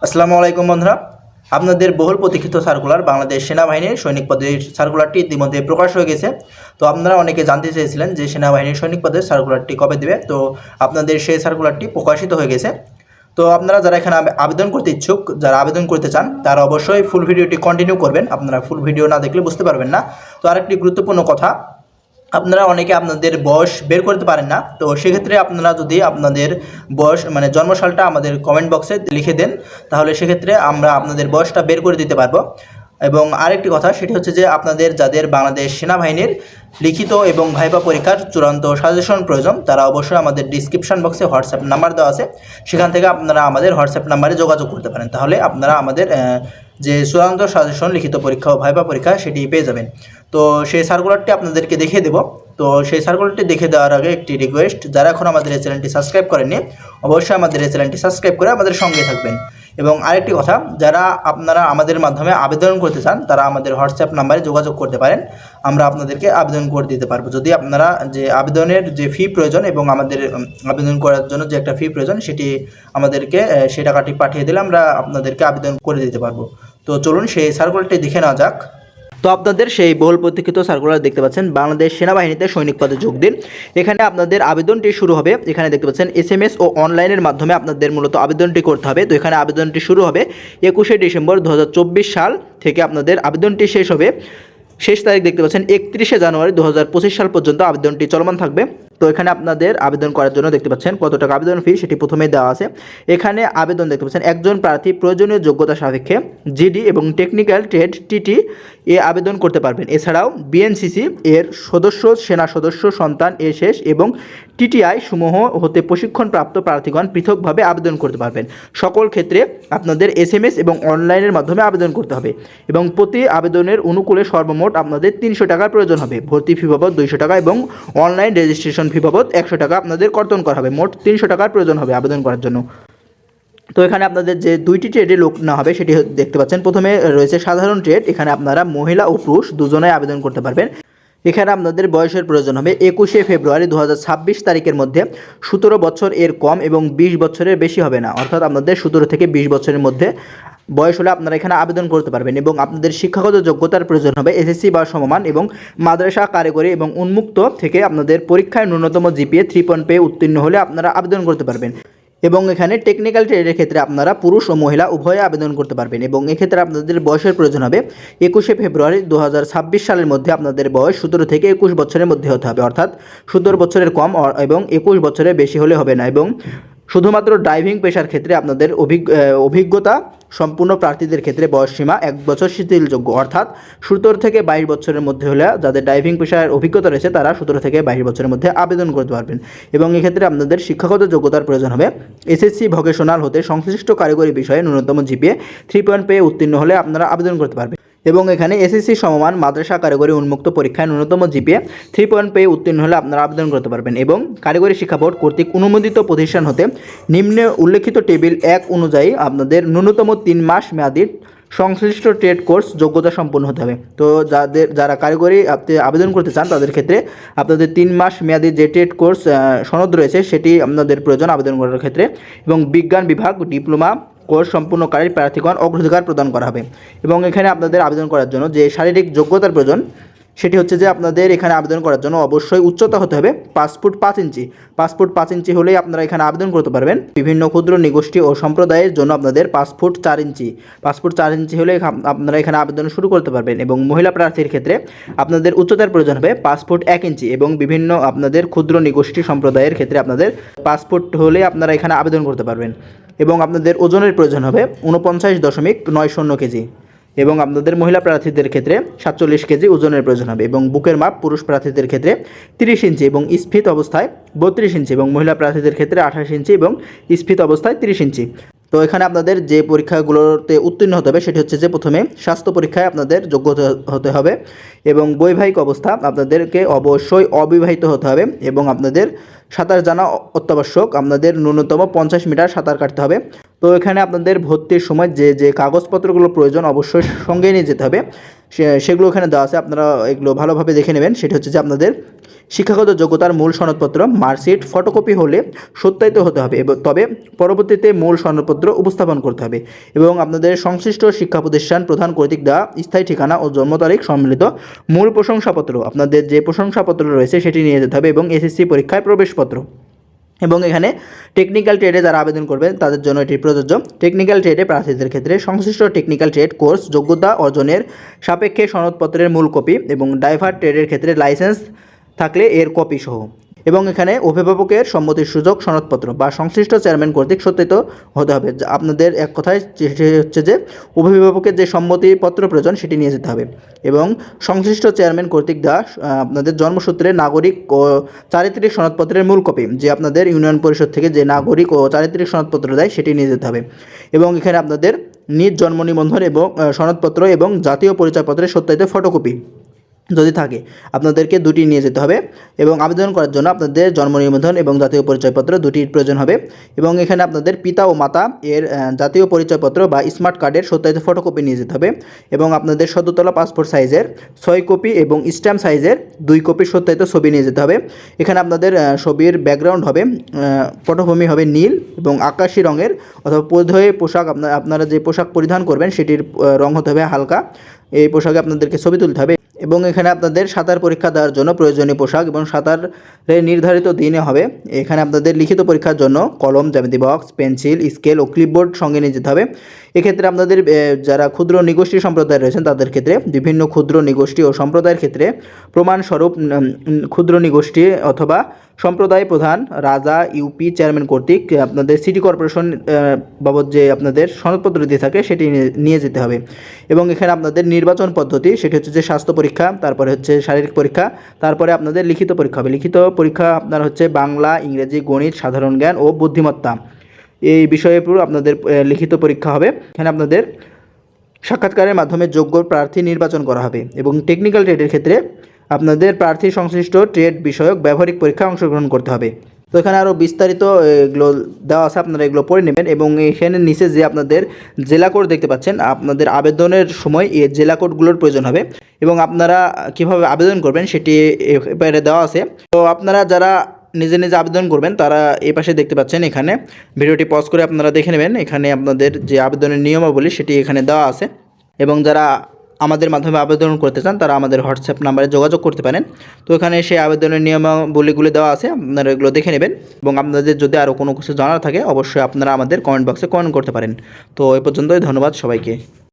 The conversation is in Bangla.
আসসালামু আলাইকুম বন্ধুরা। আপনাদের বহুল প্রতীক্ষিত সার্কুলার বাংলাদেশ সেনাবাহিনীর সৈনিক পদের সার্কুলারটি ইতিমধ্যে প্রকাশ হয়ে গেছে। তো আপনারা অনেকে জানতে চেয়েছিলেন যে সেনাবাহিনীর সৈনিক পদের সার্কুলারটি কবে দেবে। তো আপনাদের সেই সার্কুলারটি প্রকাশিত হয়ে গেছে। তো আপনারা যারা এখানে আবে- আবেদন করতে ইচ্ছুক, যারা আবেদন করতে চান, তারা অবশ্যই ফুল ভিডিওটি কন্টিনিউ করবেন। আপনারা ফুল ভিডিও না দেখলে বুঝতে পারবেন না। তো আরেকটি গুরুত্বপূর্ণ কথা আপনারা অনেকে আপনাদের বয়স বের করতে পারেন না, তো সেক্ষেত্রে আপনারা যদি আপনাদের বয়স মানে জন্মসালটা আমাদের কমেন্ট বক্সে লিখে দেন, তাহলে সেক্ষেত্রে আমরা আপনাদের বয়সটা বের করে দিতে পারব। এবং আরেকটি কথা, সেটি হচ্ছে যে আপনাদের যাদের বাংলাদেশ সেনাবাহিনীর লিখিত এবং ভাইবা পরীক্ষার চূড়ান্ত সাজেশন প্রয়োজন, তারা অবশ্যই আমাদের ডিসক্রিপশন বক্সে হোয়াটসঅ্যাপ নাম্বার দেওয়া আছে। সেখান থেকে আপনারা আমাদের হোয়াটসঅ্যাপ নাম্বারে যোগাযোগ করতে পারেন। তাহলে আপনারা আমাদের যে চূড়ান্ত সাজেশন, লিখিত পরীক্ষা ও ভাইবা পরীক্ষা, সেটি পেয়ে যাবেন। তো সেই সার্কুলারটি আপনাদেরকে দেখিয়ে দেবো। তো সেই সার্কুলারটি দেখে দেওয়ার আগে একটি রিকোয়েস্ট যারা এখন আমাদের এই চ্যানেলটি সাবস্ক্রাইব করেননি, অবশ্যই আমাদের এই চ্যানেলটি সাবস্ক্রাইব করে আমাদের সঙ্গে থাকবেন। এবং আরেকটি কথা, যারা আপনারা আমাদের মাধ্যমে আবেদন করতে চান, তারা আমাদের হোয়াটসঅ্যাপ নাম্বারে যোগাযোগ করতে পারেন। আমরা আপনাদেরকে আবেদন করে দিতে পারব। যদি আপনারা যে আবেদনের যে ফি প্রয়োজন এবং আমাদের আবেদন করার জন্য যে একটা ফি প্রয়োজন, সেটি আমাদেরকে সেই টাকাটি পাঠিয়ে দিলে আমরা আপনাদেরকে আবেদন করে দিতে পারব। তো চলুন সেই সার্কুলটি দেখে নেওয়া যাক। তো আপনাদের সেই বহুল প্রতীক্ষিত সার্কুলার দেখতে পাচ্ছেন। বাংলাদেশ সেনাবাহিনীতে সৈনিক পদে যোগ দিন। এখানে আপনাদের আবেদনটি শুরু হবে। এখানে দেখতে পাচ্ছেন এস এম এস ও অনলাইনের মাধ্যমে আপনাদের মূলত আবেদনটি করতে হবে। তো এখানে আবেদনটি শুরু হবে একুশে ডিসেম্বর দু হাজার চব্বিশ সাল থেকে আপনাদের আবেদনটি শেষ হবে। শেষ তারিখ দেখতে পাচ্ছেন, একত্রিশে জানুয়ারি দু হাজার পঁচিশ সাল পর্যন্ত আবেদনটি চলমান থাকবে। তো এখানে আপনাদের আবেদন করার জন্য দেখতে পাচ্ছেন কত টাকা আবেদন ফি সেটি প্রথমেই দেওয়া আছে। এখানে আবেদন দেখতে পাচ্ছেন একজন প্রার্থী প্রয়োজনীয় যোগ্যতা সাপেক্ষে জিডি এবং টেকনিক্যাল ট্রেড টিটি এ আবেদন করতে পারবেন। এছাড়াও বিএনসিসি এর সদস্য, সেনা সদস্য, সন্তান এ শেষ এবং টিটিআই সমূহ হতে প্রশিক্ষণপ্রাপ্ত প্রার্থীগণ পৃথকভাবে আবেদন করতে পারবেন। সকল ক্ষেত্রে আপনাদের এস এম এস এবং অনলাইনের মাধ্যমে আবেদন করতে হবে এবং প্রতি আবেদনের অনুকূলে সর্বমোট আপনাদের তিনশো টাকার প্রয়োজন হবে। ভর্তি ফি বাবদ দুইশো টাকা এবং অনলাইন রেজিস্ট্রেশন ফি বাবদ একশো টাকা আপনাদের কর্তন করা হবে। মোট তিনশো টাকার প্রয়োজন হবে আবেদন করার জন্য। তো এখানে আপনাদের যে দুইটি ট্রেডে লোক না হবে, সেটি দেখতে পাচ্ছেন, প্রথমে রয়েছে সাধারণ ট্রেড এখানে আপনারা মহিলা ও পুরুষ দুজনেই আবেদন করতে পারবেন। এখানে আপনাদের বয়সের প্রয়োজন হবে একুশে ফেব্রুয়ারি দু হাজার ছাব্বিশ তারিখের মধ্যে। সতেরো বছর এর কম এবং বিশ বছরের বেশি হবে না। অর্থাৎ আপনাদের সতেরো থেকে বিশ বছরের মধ্যে বয়স হলে আপনারা এখানে আবেদন করতে পারবেন এবং আপনাদের শিক্ষাগত যোগ্যতার প্রয়োজন হবে এসএসসি বা সমমান এবং মাদ্রাসা কারিগরি এবং উন্মুক্ত থেকে আপনাদের পরীক্ষায় ন্যূনতম জিপিএ থ্রি পয়েন্ট পেয়ে উত্তীর্ণ হলে আপনারা আবেদন করতে পারবেন। এবং এখানে টেকনিক্যাল ট্রেডের ক্ষেত্রে আপনারা পুরুষ ও মহিলা উভয়ে আবেদন করতে পারবেন এবং এক্ষেত্রে আপনাদের বয়সের প্রয়োজন হবে একুশে ফেব্রুয়ারি দু হাজার ছাব্বিশ সালের মধ্যে আপনাদের বয়স সতেরো থেকে একুশ বছরের মধ্যে হতে হবে। অর্থাৎ সতেরো বছরের কম এবং একুশ বছরের বেশি হলে হবে না এবং শুধুমাত্র ড্রাইভিং পেশার ক্ষেত্রে আপনাদের অভিজ্ঞ, অভিজ্ঞতা সম্পূর্ণ প্রার্থীদের ক্ষেত্রে বয়সসীমা এক বছর শিথিলযোগ্য। অর্থাৎ সতেরো থেকে বাইশ বছরের মধ্যে হলে যাদের ড্রাইভিং পেশার অভিজ্ঞতা রয়েছে, তারা সতেরো থেকে বাইশ বছরের মধ্যে আবেদন করতে পারবেন। এবং এক্ষেত্রে আপনাদের শিক্ষাগত যোগ্যতার প্রয়োজন হবে। এসএসসি ভোকেশনাল হতে সংশ্লিষ্ট কারিগরি বিষয়ে ন্যূনতম জিপিএ থ্রি পয়েন্ট পেয়ে উত্তীর্ণ হলে আপনারা আবেদন করতে পারবেন। এবং এখানে এসএসসি সমমান মাদ্রাসা কারিগরি উন্মুক্ত পরীক্ষায় ন্যূনতম জিপিএ থ্রি পয়েন্ট পেয়ে উত্তীর্ণ হলে আপনারা আবেদন করতে পারবেন এবং কারিগরি শিক্ষা বোর্ড কর্তৃক অনুমোদিত প্রতিষ্ঠান হতে নিম্নে উল্লেখিত টেবিল এক অনুযায়ী আপনাদের ন্যূনতম তিন মাস মেয়াদি সংশ্লিষ্ট ট্রেড কোর্স যোগ্যতা সম্পন্ন হতে হবে। তো যাদের, যারা কারিগরি আপনি আবেদন করতে চান, তাদের ক্ষেত্রে আপনাদের তিন মাস মেয়াদি যে ট্রেড কোর্স সনদ রয়েছে, সেটি আপনাদের প্রয়োজন আবেদন করার ক্ষেত্রে এবং বিজ্ঞান বিভাগ, ডিপ্লোমা কোর্স সম্পূর্ণকারী প্রার্থীগণ অগ্রাধিকার প্রদান করা হবে। এবং এখানে আপনাদের আবেদন করার জন্য যে শারীরিক যোগ্যতার প্রয়োজন, সেটি হচ্ছে যে আপনাদের এখানে আবেদন করার জন্য অবশ্যই উচ্চতা হতে হবে ফুট পাঁচ ইঞ্চি। ফুট পাঁচ ইঞ্চি হলেই আপনারা এখানে আবেদন করতে পারবেন। বিভিন্ন ক্ষুদ্র নিগোষ্ঠী ও সম্প্রদায়ের জন্য আপনাদের ফুট চার ইঞ্চি। ফুট চার ইঞ্চি হলে আপনারা এখানে আবেদন শুরু করতে পারবেন এবং মহিলা প্রার্থীর ক্ষেত্রে আপনাদের উচ্চতার প্রয়োজন হবে ফুট এক ইঞ্চি এবং বিভিন্ন আপনাদের ক্ষুদ্র নিগোষ্ঠী সম্প্রদায়ের ক্ষেত্রে আপনাদের ফুট হলে আপনারা এখানে আবেদন করতে পারবেন। এবং আপনাদের ওজনের প্রয়োজন হবে উনপঞ্চাশ দশমিক নয় শূন্য কেজি এবং আপনাদের মহিলা প্রার্থীদের ক্ষেত্রে সাতচল্লিশ কেজি ওজনের প্রয়োজন হবে এবং বুকের মাপ পুরুষ প্রার্থীদের ক্ষেত্রে তিরিশ ইঞ্চি এবং স্ফীত অবস্থায় বত্রিশ ইঞ্চি এবং মহিলা প্রার্থীদের ক্ষেত্রে আঠাশ ইঞ্চি এবং স্ফীত অবস্থায় তিরিশ ইঞ্চি। তো এখানে আপনাদের যে পরীক্ষাগুলোতে উত্তীর্ণ হতে হবে, সেটি হচ্ছে যে প্রথমে স্বাস্থ্য পরীক্ষায় আপনাদের যোগ্য হতে- হবে এবং বৈবাহিক অবস্থা আপনাদেরকে অবশ্যই অবিবাহিত হতে হবে এবং আপনাদের সাঁতার জানা অত্যাবশ্যক, আপনাদের ন্যূনতম পঞ্চাশ মিটার সাঁতার কাটতে হবে। তো এখানে আপনাদের ভর্তির সময় যে যে কাগজপত্রগুলো প্রয়োজন অবশ্যই সঙ্গে নিয়ে যেতে হবে। সেগুলো এখানে দেওয়া আছে, আপনারা এগুলো ভালোভাবে দেখে নেবেন। সেটা হচ্ছে যে আপনাদের শিক্ষাগত যোগ্যতার মূল সনদপত্র, মার্কশিট, ফটোকপি হলে সত্যায়িত হতে হবে এবং তবে পরবর্তীতে মূল সনদপত্র উপস্থাপন করতে হবে এবং আপনাদের সংশ্লিষ্ট শিক্ষা প্রতিষ্ঠান প্রধান কর্তৃক দেওয়া স্থায়ী ঠিকানা ও জন্ম তারিখ সম্মিলিত মূল প্রশংসাপত্র, আপনাদের যে প্রশংসাপত্র রয়েছে সেটি নিয়ে যেতে হবে এবং এসএসসি পরীক্ষায় প্রবেশপত্র। এবং এখানে টেকনিক্যাল ট্রেডে যারা আবেদন করবেন তাদের জন্য এটি প্রযোজ্য। টেকনিক্যাল ট্রেডে প্রার্থীদের ক্ষেত্রে সংশ্লিষ্ট টেকনিক্যাল ট্রেড কোর্স যোগ্যতা অর্জনের সাপেক্ষে সনদপত্রের মূল কপি এবং ড্রাইভার ট্রেডের ক্ষেত্রে লাইসেন্স থাকলে এর কপি সহ। এবং এখানে অভিভাবকের সম্মতির সুযোগ সনদপত্র বা সংশ্লিষ্ট চেয়ারম্যান কর্তৃক সত্যায়িত হতে হবে। আপনাদের এক কথায় হচ্ছে যে অভিভাবকের যে সম্মতিপত্র প্রয়োজন সেটি নিয়ে যেতে হবে এবং সংশ্লিষ্ট চেয়ারম্যান কর্তৃক দেওয়া আপনাদের জন্মসূত্রে নাগরিক ও চারিত্রিক সনদপত্রের মূল কপি যে আপনাদের ইউনিয়ন পরিষদ থেকে যে নাগরিক ও চারিত্রিক সনদপত্র দেয় সেটি নিয়ে যেতে হবে এবং এখানে আপনাদের নিজ জন্ম নিবন্ধন এবং সনদপত্র এবং জাতীয় পরিচয়পত্রের সত্যায়িত ফটোকপি। যদি থাকে, আপনাদেরকে দুটি নিয়ে যেতে হবে এবং আবেদন করার জন্য আপনাদের জন্ম নিবন্ধন এবং জাতীয় পরিচয়পত্র দুটির প্রয়োজন হবে। এবং এখানে আপনাদের পিতা ও মাতা এর জাতীয় পরিচয়পত্র বা স্মার্ট কার্ডের সত্যায়িত ফটোকপি নিয়ে যেতে হবে এবং আপনাদের সদ্যতলা পাসপোর্ট সাইজের ছয় কপি এবং স্ট্যাম্প সাইজের দুই কপি সত্যায়িত ছবি নিয়ে যেতে হবে। এখানে আপনাদের ছবির ব্যাকগ্রাউন্ড হবে পটভূমি হবে নীল এবং আকাশি রঙের অথবা পরিধেয় পোশাক আপনার আপনারা যে পোশাক পরিধান করবেন সেটির রং হতে হবে হালকা। এই পোশাকে আপনাদেরকে ছবি তুলতে হবে। এবং এখানে আপনাদের সাঁতার পরীক্ষা দেওয়ার জন্য প্রয়োজনীয় পোশাক এবং সাঁতারের নির্ধারিত দিনে হবে। এখানে আপনাদের লিখিত পরীক্ষার জন্য কলম, জ্যামিতি বক্স পেন্সিল স্কেল ও ক্লিপবোর্ড সঙ্গে নিয়ে যেতে হবে। এক্ষেত্রে আপনাদের যারা ক্ষুদ্র নিগোষ্ঠী সম্প্রদায় রয়েছেন, তাদের ক্ষেত্রে বিভিন্ন ক্ষুদ্র নিগোষ্ঠী ও সম্প্রদায়ের ক্ষেত্রে প্রমাণস্বরূপ ক্ষুদ্র নিগোষ্ঠী অথবা সম্প্রদায় প্রধান রাজা ইউপি চেয়ারম্যান কর্তৃক আপনাদের সিটি কর্পোরেশন বাবদ যে আপনাদের সনদপত্র দিয়ে থাকে, সেটি নিয়ে যেতে হবে। এবং এখানে আপনাদের নির্বাচন পদ্ধতি, সেটি হচ্ছে যে স্বাস্থ্য পরীক্ষা, তারপরে হচ্ছে শারীরিক পরীক্ষা, তারপরে আপনাদের লিখিত পরীক্ষা হবে। লিখিত পরীক্ষা আপনার হচ্ছে বাংলা, ইংরেজি, গণিত, সাধারণ জ্ঞান ও বুদ্ধিমত্তা। এই বিষয়ে পুরো আপনাদের লিখিত পরীক্ষা হবে। এখানে আপনাদের সাক্ষাৎকারের মাধ্যমে যোগ্য প্রার্থী নির্বাচন করা হবে এবং টেকনিক্যাল ট্রেডের ক্ষেত্রে আপনাদের প্রার্থী সংশ্লিষ্ট ট্রেড বিষয়ক ব্যবহারিক পরীক্ষা অংশগ্রহণ করতে হবে। তো এখানে আরও বিস্তারিত এগুলো দেওয়া আছে, আপনারা এগুলো পড়ে নেবেন এবং এখানে নিচে যে আপনাদের জেলা কোড দেখতে পাচ্ছেন, আপনাদের আবেদনের সময় এই জেলা কোডগুলোর প্রয়োজন হবে এবং আপনারা কীভাবে আবেদন করবেন সেটি এবারে দেওয়া আছে। তো আপনারা যারা নিজে নিজে আবেদন করবেন, তারা এই পাশে দেখতে পাচ্ছেন এখানে। ভিডিওটি পজ করে আপনারা দেখে নেবেন, এখানে আপনাদের যে আবেদনের নিয়মাবলী সেটি এখানে দেওয়া আছে। এবং যারা আমাদের মাধ্যমে আবেদন করতে চান, তারা আমাদের হোয়াটসঅ্যাপ নাম্বারে যোগাযোগ করতে পারেন। তো এখানে সেই আবেদনের নিয়মাবলীগুলি দেওয়া আছে, আপনারা এগুলো দেখে নেবেন। এবং আপনাদের যদি আরও কোনো কিছু জানার থাকে, অবশ্যই আপনারা আমাদের কমেন্ট বক্সে কমেন্ট করতে পারেন। তো এই পর্যন্তই, ধন্যবাদ সবাইকে।